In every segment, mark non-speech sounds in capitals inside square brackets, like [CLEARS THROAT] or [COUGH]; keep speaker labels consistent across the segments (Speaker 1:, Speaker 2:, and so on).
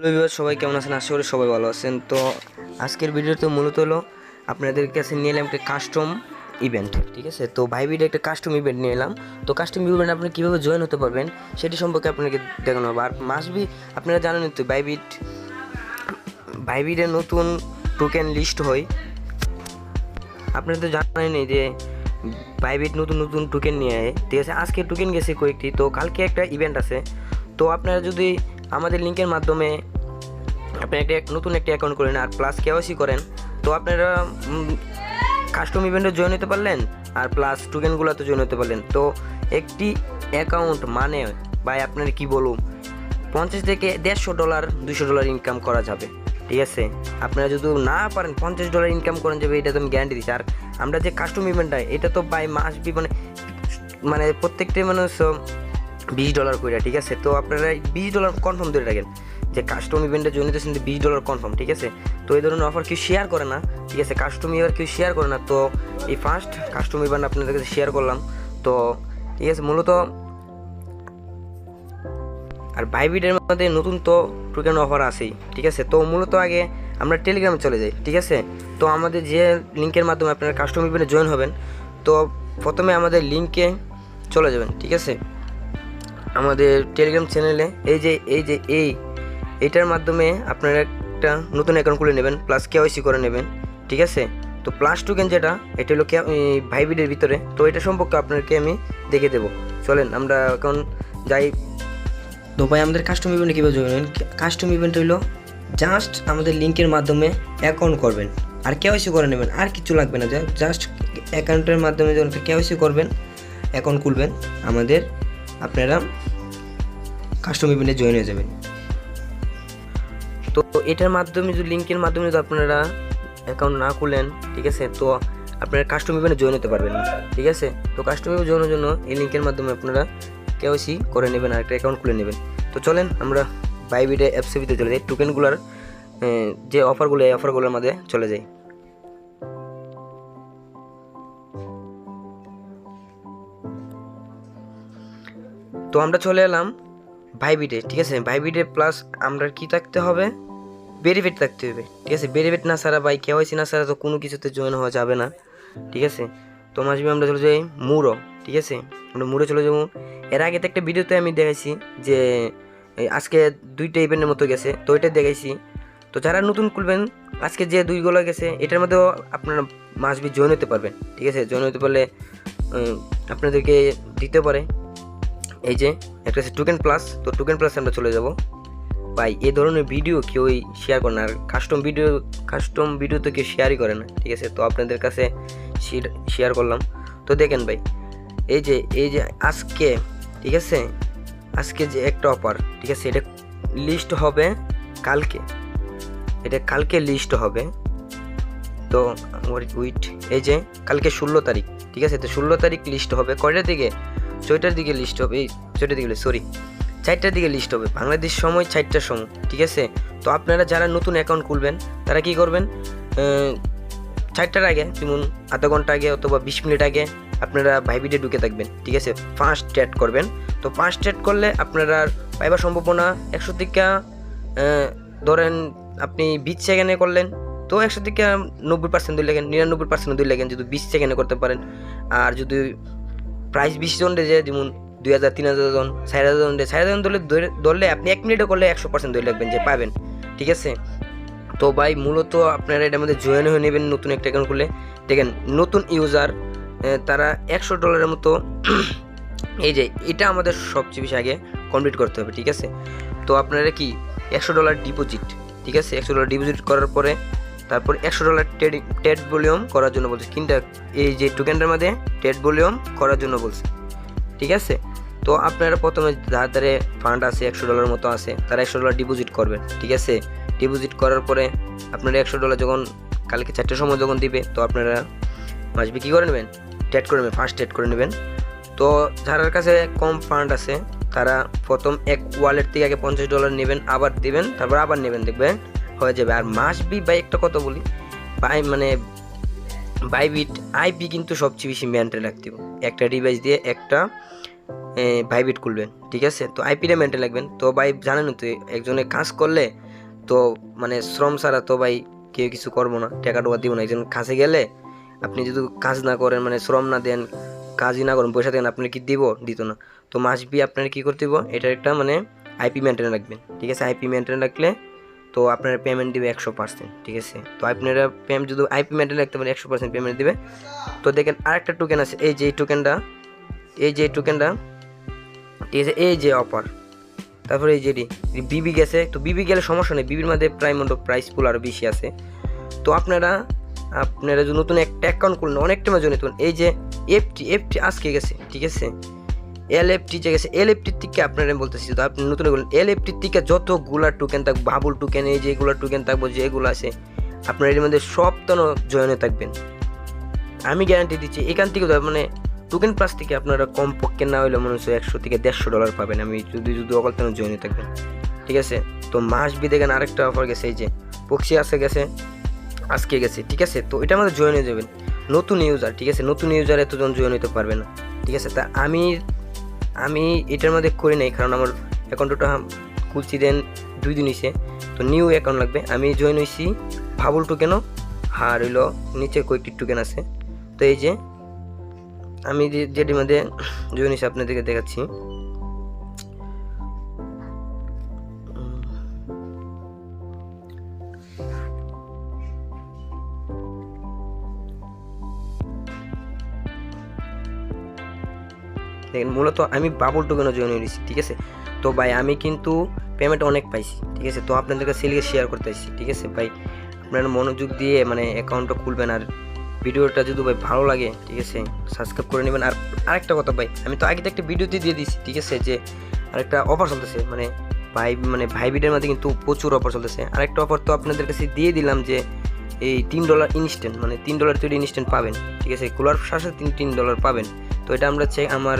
Speaker 1: Hello viewer সবাই কেমন আছেন? আশা করি সবাই ভালো আছেন। তো আজকের ভিডিওতে মূলত হলো আপনাদের কাছে নিয়ে এলাম একটা কাস্টম ইভেন্ট ঠিক আছে? তো ভাইবিডে একটা কাস্টম ইভেন্ট নিয়ে এলাম। তো কাস্টম ইভেন্ট আপনি কীভাবে জয়েন হতে পারবেন সেটি সম্পর্কে আপনাকে দেখানো হবে। আর মাসবি আপনারা জানেন তো বাইবিট বাইবিডের নতুন টোকেন লিস্ট হয়। আপনারা তো জানেনই যে বাইবিট নতুন নতুন টোকেন নিয়ে আয়। ঠিক আছে? আজকে টোকেন গেছে কয়েকটি। তো কালকে একটা ইভেন্ট আছে। তো আপনারা যদি আমাদের লিঙ্কের মাধ্যমে আপনি একটা এক- নতুন একটি অ্যাকাউন্ট করেন আর প্লাস কেওয়াইসি করেন, তো আপনারা কাস্টম ইভেন্টে জয়েন হতে পারলেন আর প্লাস টোকেনগুলোতে জয়েন হতে পারলেন। তো একটি অ্যাকাউন্ট মানে বা আপনার কি বলুন পঞ্চাশ থেকে দেড়শো ডলার দুশো ডলার ইনকাম করা যাবে, ঠিক আছে? আপনারা যদি না পারেন, পঞ্চাশ ডলার ইনকাম করেন যাবে এটা তো আমি গ্যারান্টি দিচ্ছি। আর আমরা যে কাস্টম ইভেন্টটা এটা তো বাই মাস বি মানে মানে প্রত্যেকটা মানে বিশ ডলার করে ঠিক আছে? তো আপনারা বিশ ডলার কনফার্ম ধরে রাখেন যে কাস্টম ইভেন্টে জয়েন হতেছেন বিশ ডলার কনফার্ম ঠিক আছে? তো এই ধরনের অফার কেউ শেয়ার করে না, ঠিক আছে? কাস্টম ইভেন্ট কেউ শেয়ার করে না। তো এই ফার্স্ট কাস্টম ইভেন্ট আপনাদের কাছে শেয়ার করলাম। তো, ঠিক আছে? মূলত আর বাইবিডের মধ্যে নতুন তো টোকেন অফার আছেই, ঠিক আছে? তো মূলত আগে আমরা টেলিগ্রামে চলে যাই, ঠিক আছে? তো আমাদের যে লিঙ্কের মাধ্যমে আপনারা কাস্টম ইভেন্টে জয়েন হবেন, তো প্রথমে আমাদের লিঙ্কে চলে যাবেন, ঠিক আছে? আমাদের টেলিগ্রাম চ্যানেলে এই যে এই যে, এই, এটার মাধ্যমে আপনারা একটা নতুন অ্যাকাউন্ট খুলে নেবেন প্লাস কেওয়াইসি করে নেবেন, ঠিক আছে? তো প্লাস টোকেন যেটা, এটা হলো ভাইবিডের ভিতরে, তো এটা সম্পর্কে আপনাকে আমি দেখে দেবো। চলেন, আমরা এখন যাই। তো ভাই, আমাদের কাস্টম ইভেন্টে কীভাবে জয়েন কাস্টম ইভেন্ট হইল জাস্ট আমাদের লিঙ্কের মাধ্যমে অ্যাকাউন্ট করবেন। আর কেওয়াইসি করে নেবেন, আর কিছু লাগবে না জাস্ট অ্যাকাউন্টের মাধ্যমে যখন কেওয়াইসি করবেন অ্যাকাউন্ট খুলবেন, আমাদের আপনারা কাস্টম ইভেন্টে জয়েন হয়ে যাবেন। তো এটার মাধ্যমে যদি লিঙ্কের মাধ্যমে যদি আপনারা অ্যাকাউন্ট না খুলেন, ঠিক আছে? তো আপনারা কাস্টম ইভেন্টে জয়েন হতে পারবেন না, ঠিক আছে? তো কাস্টম ইভেন্ট জয়েনের জন্য এই লিঙ্কের মাধ্যমে আপনারা কেওয়াইসি করে নেবেন আর একটা অ্যাকাউন্ট খুলে নেবেন। তো চলেন, আমরা বাইবিডে অ্যাপসেবিতে চলে যাই। টোকেনগুলোর যে অফারগুলো এই অফারগুলোর মধ্যে চলে যাই। তো আমরা চলে এলাম ভাইবিটে, ঠিক আছে? ভাইবিটে প্লাস আমরা কি থাকতে হবে? বেরিফিট থাকতে হবে, ঠিক আছে? বেরিফিট না ছাড়া বাই কেওয়াইসি না ছাড়া তো কোনো কিছুতে জয়েন হওয়া যাবে না, ঠিক আছে? তো মাসবি আমরা চলে যাই মুরো, ঠিক আছে? আমরা মুরো চলে যাব। এর আগে তো একটা ভিডিওতে আমি দেখাইছি যে আজকে দুইটা ইভেন্টের মতো গেছে, তো ওইটা দেখাইছি। তো যারা নতুন খুলবেন, আজকে যে দুইগুলো গেছে, এটার মধ্যেও আপনারা মাসবি জয়েন হতে পারবেন, ঠিক আছে? জয়েন হতে পারলে আপনাদেরকে দিতে পারে। এই যে, একটা আছে টোকেন প্লাস তো টোকেন প্লাস আমরা চলে যাব। ভাই, এ ধরনের ভিডিও কেউই শেয়ার করে না, আর কাস্টম ভিডিও কাস্টম ভিডিও তো কেউ শেয়ারই করে না, ঠিক আছে? তো আপনাদের কাছে শেয়ার করলাম। তো দেখেন ভাই, এই যে এই যে আজকে, ঠিক আছে? আজকে যে একটা অফার ঠিক আছে? এটা লিস্ট হবে কালকে। এটা কালকে লিস্ট হবে। তো উইট এই যে, কালকে ষোলো তারিখ, ঠিক আছে? তো ষোলো তারিখ লিস্ট হবে। কয়টার দিকে ছয়টার দিকে লিস্ট হবে, এই ছয়টার দিকে সরি চারটার দিকে লিস্ট হবে। বাংলাদেশ সময় চারটার সময়, ঠিক আছে? তো আপনারা যারা নতুন অ্যাকাউন্ট খুলবেন, তারা কি করবেন? চারটার আগে, যেমন আধা ঘণ্টা আগে অথবা বিশ মিনিট আগে আপনারা ভাইবিডে ঢুকে থাকবেন, ঠিক আছে? ফার্স্ট ট্যাট করবেন। তো ফার্স্ট ট্যাট করলে আপনারা পাইবার সম্ভাবনা একশো থেকে ধরেন আপনি বিশ সেকেন্ডে করলেন, তো একশো থেকে নব্বই পার্সেন্ট দুই লাগেন নিরানব্বই পার্সেন্ট দুই লাগেন যদি বিশ সেকেন্ডে করতে পারেন। আর যদি প্রাইস বিশ জন যে যেমন দুই হাজার, তিন হাজার জন, চার হাজার জন চার হাজার জন ধরলে ধরে- ধরলে আপনি এক মিনিটে করলে একশো পার্সেন্ট ধরে লাগবেন যে পাবেন। ঠিক আছে? তো ভাই, মূলত আপনারা এটার মধ্যে জয়েন হয়ে নেবেন নতুন একটা অ্যাকাউন্ট খুলে। দেখেন, নতুন ইউজার তারা একশো ডলারের মতো [CLEARS THROAT] এই যে, এটা আমাদের সবচেয়ে বেশি আগে কমপ্লিট করতে হবে, ঠিক আছে? তো আপনারা কি একশো ডলার ডিপোজিট ঠিক আছে? একশো ডলার ডিপোজিট করার পরে তারপর একশো ডলার টেড টেড ভলিউম করার জন্য বলছে। কিন্তু এই যে টোকেনটার মধ্যে টেড ভলিউম করার জন্য বলছে। ঠিক আছে? তো আপনারা প্রথমে ধারে ফান্ড আছে, একশো ডলার মতো আছে, তারা একশো ডলার ডিপোজিট করবেন ঠিক আছে? ডিপোজিট করার পরে আপনারা একশো ডলার যখন কালকে চারটের সময় যখন দিবে, তো আপনারা মাসবি কী করে নেবেন টেট করে নেবেন ফার্স্ট টেট করে নেবেন। তো যার কাছে কম ফান্ড আছে, তারা প্রথম এক ওয়ালেট থেকে আগে পঞ্চাশ ডলার নেবেন, আবার দেবেন, তারপর আবার নেবেন, দেখবেন। হয়ে যাবে। আর মাস বি বাই একটা কথা বলি বাই মানে বাই বাইবিট আইপি কিন্তু সবচেয়ে বেশি মেনটেন রাখতে হবে। একটা ডিভাইস দিয়ে একটা ভাইবিট খুলবেন, ঠিক আছে? তো আইপিটা মেনটেন রাখবেন। তো ভাই, জানেন তো, একজনে কাজ করলে তো মানে শ্রম ছাড়া তো ভাই কেউ কিছু করব না, টাকা টোকা দিব না। একজন কাছে গেলে আপনি যদি কাজ না করেন মানে শ্রম না দেন, কাজই না করেন, পয়সা দেন, আপনার কি দিব? দিত না। তো মাস বি আপনার কী করতে দিব এটার একটা মানে আইপি মেনটেন রাখবেন, ঠিক আছে? আইপি মেনটেন রাখলে তো আপনার পেমেন্ট দিবে একশো পার্সেন্ট ঠিক আছে? তো আপনারা পেমেন্ট যদি আইপি মেনটেন রাখতে পারেন একশো পার্সেন্ট পেমেন্ট দিবে। তো দেখেন আরেকটা টোকেন আছে, এই যে এই টোকেনটা এই যে এই টোকেনটা ঠিক আছে? এই যে অফার তারপরে এই যেটি বিবি গেছে। তো বিবি গেলে সমস্যা নেই বিবির মধ্যে প্রায় মতো প্রাইস পুল আরও বেশি আছে। তো আপনারা আপনারা যদি নতুন একটা অ্যাকাউন্ট করলেন অনেকটা জন্য নতুন, এই যে এফটি এফটি আজকে গেছে, ঠিক আছে? এল এফটি যে গেছে এল এফটির থেকে আপনারা বলতেছি তো আপনি নতুন বললেন এল এফটির থেকে যতগুলা টোকেন থাকবে বাবুল টোকেন এই যেগুলো টোকেন থাকব যেগুলো আছে, আপনার এর মধ্যে সব তো জয়েনে থাকবেন। আমি গ্যারান্টি দিচ্ছি, এখান থেকে মানে টোকেন প্লাস থেকে আপনারা কম পক্ষে না হলে মনে হচ্ছে একশো থেকে দেড়শো ডলার পাবেন, আমি যদি যদি অকল তেন জয়েনে থাকবেন। ঠিক আছে? তো মাস বি দেখেন আরেকটা অফার গেছে, এই যে পক্ষী আসে গেছে, আজকে গেছে, ঠিক আছে? তো এটা আমাদের জয়েন হয়ে যাবেন। নতুন ইউজার ঠিক আছে? নতুন ইউজার এতজন জয়েন হতে পারবে না। ঠিক আছে? তা আমি আমি এটার মধ্যে করি নাই, কারণ আমার অ্যাকাউন্টটা খুলছি দেন দুই দিন হয়েছে তো নিউ অ্যাকাউন্ট লাগবে। আমি জয়েন হয়েছি ভাবুল টোকেনও আর হইল নিচে কয়েকটি টোকেন আছে। তো এই যে, আমি যেটির মধ্যে জয়েন হয়েছি আপনাদেরকে দেখাচ্ছি। দেখেন, মূলত আমি বাবুল টোকেনও জয়েন হয়েছি ঠিক আছে? তো ভাই, আমি কিন্তু পেমেন্ট অনেক পাইছি, ঠিক আছে? তো আপনাদেরকে সেলিকে শেয়ার করতে আসছি, ঠিক আছে ভাই? আপনারা মনোযোগ দিয়ে মানে অ্যাকাউন্টটা খুলবেন আর ভিডিওটা যদি ভাই ভালো লাগে, ঠিক আছে? সাবস্ক্রাইব করে নেবেন। আর আরেকটা কথা ভাই, আমি তো আগে তো একটা ভিডিওতে দিয়ে দিছি ঠিক আছে? যে আরেকটা অফার চলতেছে মানে ভাই মানে ভাই ভিডিওর মধ্যে কিন্তু প্রচুর অফার চলতেছে। আরেকটা অফার তো আপনাদের কাছে দিয়ে দিলাম যে এই তিন ডলার ইনস্ট্যান্ট মানে তিন ডলার তৈরি ইনস্ট্যান্ট পাবেন, ঠিক আছে? কুলার সাথে তিন তিন ডলার পাবেন। তো এটা আমরা চেক আমার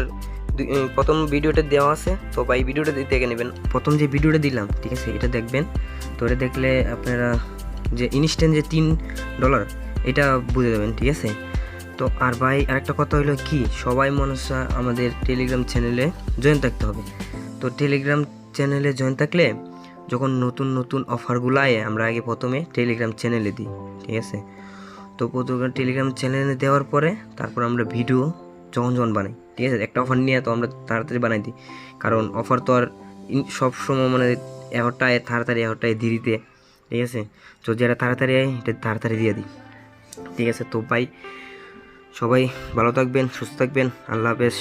Speaker 1: প্রথম ভিডিওটা দেওয়া আছে, তো ভাই ভিডিওটা দেখে নেবেন। প্রথম যে ভিডিওটা দিলাম, ঠিক আছে, এটা দেখবেন। তো এটা দেখলে আপনারা যে ইনস্ট্যান্ট যে তিন ডলার এটা বুঝে যাবেন, ঠিক আছে? তো আর ভাই, আরেকটা কথা হলো কি? সবাই মানুষ আমাদের টেলিগ্রাম চ্যানেলে জয়েন থাকতে হবে। তো টেলিগ্রাম চ্যানেলে জয়েন থাকলে যখন নতুন নতুন অফারগুলো আয়, আমরা আগে প্রথমে টেলিগ্রাম চ্যানেলে দিই, ঠিক আছে? তো প্রথমে টেলিগ্রাম চ্যানেলে দেওয়ার পরে তারপর আমরা ভিডিও যখন যখন বানাই, ঠিক আছে? একটা অফার নিয়ে তো আমরা তাড়াতাড়ি বানাই দিই। কারণ অফার তো আর সব সময় মানে এগারোটায় তাড়াতাড়ি এগারোটায় দিতে ঠিক আছে? তো যেটা তাড়াতাড়ি আয়, এটা তাড়াতাড়ি দিয়ে দিই। ঠিক আছে? তো ভাই, সবাই ভালো থাকবেন, সুস্থ থাকবেন। আল্লাহ হাফেজ।